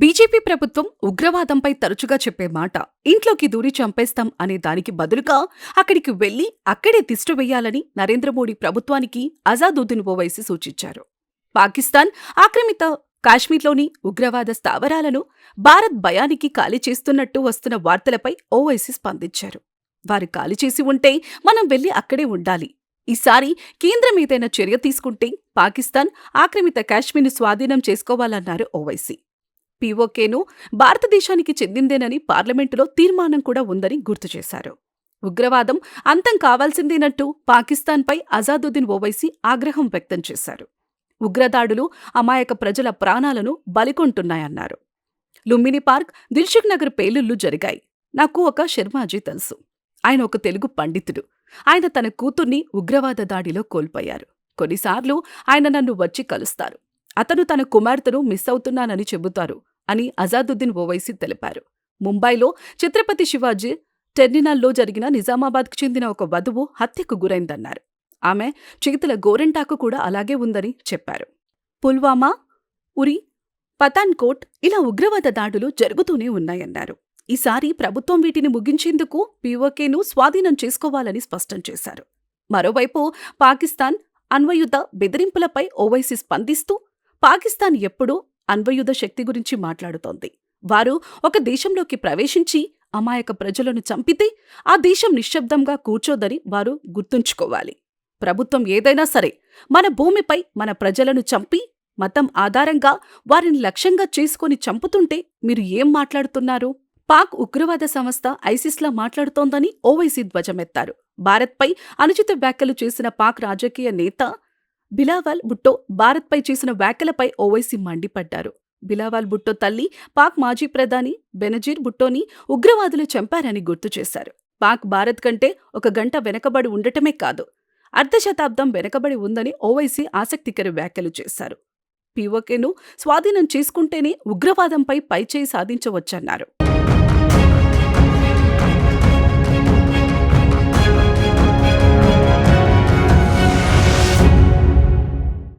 BJP ప్రభుత్వం ఉగ్రవాదంపై తరచుగా చెప్పే మాట ఇంట్లోకి దూరి చంపేస్తాం అనే దానికి బదులుగా అక్కడికి వెళ్ళి అక్కడే తిష్టవేయాలని వెయ్యాలని నరేంద్ర మోడీ ప్రభుత్వానికి అజాదుద్దీన్ ఓవైసీ సూచించారు. పాకిస్తాన్ ఆక్రమిత కాశ్మీర్లోని ఉగ్రవాద స్థావరాలను భారత్ భయానికి ఖాళీ చేస్తున్నట్టు వస్తున్న వార్తలపై ఓవైసీ స్పందించారు. వారు ఖాళీ చేసి ఉంటే మనం వెళ్ళి అక్కడే ఉండాలి. ఈసారి కేంద్రం ఏదైనా చర్య తీసుకుంటే పాకిస్తాన్ ఆక్రమిత కాశ్మీర్ను స్వాధీనం చేసుకోవాలన్నారు ఓవైసీ. పీఓకేను భారతదేశానికి చెందిందేనని పార్లమెంటులో తీర్మానం కూడా ఉందని గుర్తు చేశారు. ఉగ్రవాదం అంతం కావాల్సిందేనట్టు పాకిస్తాన్పై అజాదుద్దీన్ ఓవైసీ ఆగ్రహం వ్యక్తం చేశారు. ఉగ్రదాడులు అమాయక ప్రజల ప్రాణాలను బలికొంటున్నాయన్నారు. లుంబిని పార్క్ దిల్షుక్ నగర్ పేలుళ్ళు జరిగాయి. నాకు ఒక శర్మాజీ తెలుసు. ఆయన ఒక తెలుగు పండితుడు. ఆయన తన కూతుర్ని ఉగ్రవాద దాడిలో కోల్పోయారు. కొన్నిసార్లు ఆయన నన్ను వచ్చి కలుస్తారు. అతను తన కుమార్తెను మిస్ అవుతున్నానని చెబుతారు. అని అజాదుద్దీన్ ఓవైసీ తెలిపారు. ముంబైలో ఛత్రపతి శివాజీ టెర్మినల్లో జరిగిన నిజామాబాద్కు చెందిన ఒక వధువు హత్యకు గురైందన్నారు. ఆమె చేతుల గోరెంటాకు కూడా అలాగే ఉందని చెప్పారు. పుల్వామా ఉరి పతాన్కోట్ ఇలా ఉగ్రవాద దాడులు జరుగుతూనే ఉన్నాయన్నారు. ఈసారి ప్రభుత్వం వీటిని ముగించేందుకు పీఓకేను స్వాధీనం చేసుకోవాలని స్పష్టం చేశారు. మరోవైపు పాకిస్తాన్ అన్వయుత బెదిరింపులపై ఓవైసీ స్పందిస్తూ పాకిస్తాన్ ఎప్పుడూ అన్వయుధ శక్తి గురించి మాట్లాడుతోంది. వారు ఒక దేశంలోకి ప్రవేశించి అమాయక ప్రజలను చంపితే ఆ దేశం నిశ్శబ్దంగా కూర్చోదని వారు గుర్తుంచుకోవాలి. ప్రభుత్వం ఏదైనా సరే మన భూమిపై మన ప్రజలను చంపి మతం ఆధారంగా వారిని లక్ష్యంగా చేసుకొని చంపుతుంటే మీరు ఏం మాట్లాడుతున్నారు? పాక్ ఉగ్రవాద సంస్థ ఐసిస్లా మాట్లాడుతోందని ఓవైసీ ధ్వజమెత్తారు. భారత్పై అనుచిత వ్యాఖ్యలు చేసిన పాక్ రాజకీయ నేత బిలావాల్ భుట్టో భారత్పై చేసిన వ్యాఖ్యలపై ఓవైసీ మండిపడ్డారు. బిలావాల్ భుట్టో తల్లి పాక్ మాజీ ప్రధాని బెనజీర్ భుట్టోని ఉగ్రవాదులు చంపారని గుర్తు చేశారు. పాక్ భారత్ కంటే ఒక గంట వెనకబడి ఉండటమే కాదు అర్ధశతాబ్దం వెనకబడి ఉందని ఓవైసీ ఆసక్తికర వ్యాఖ్యలు చేశారు. పీఓకేను స్వాధీనం చేసుకుంటేనే ఉగ్రవాదంపై పైచేయి సాధించవచ్చన్నారు.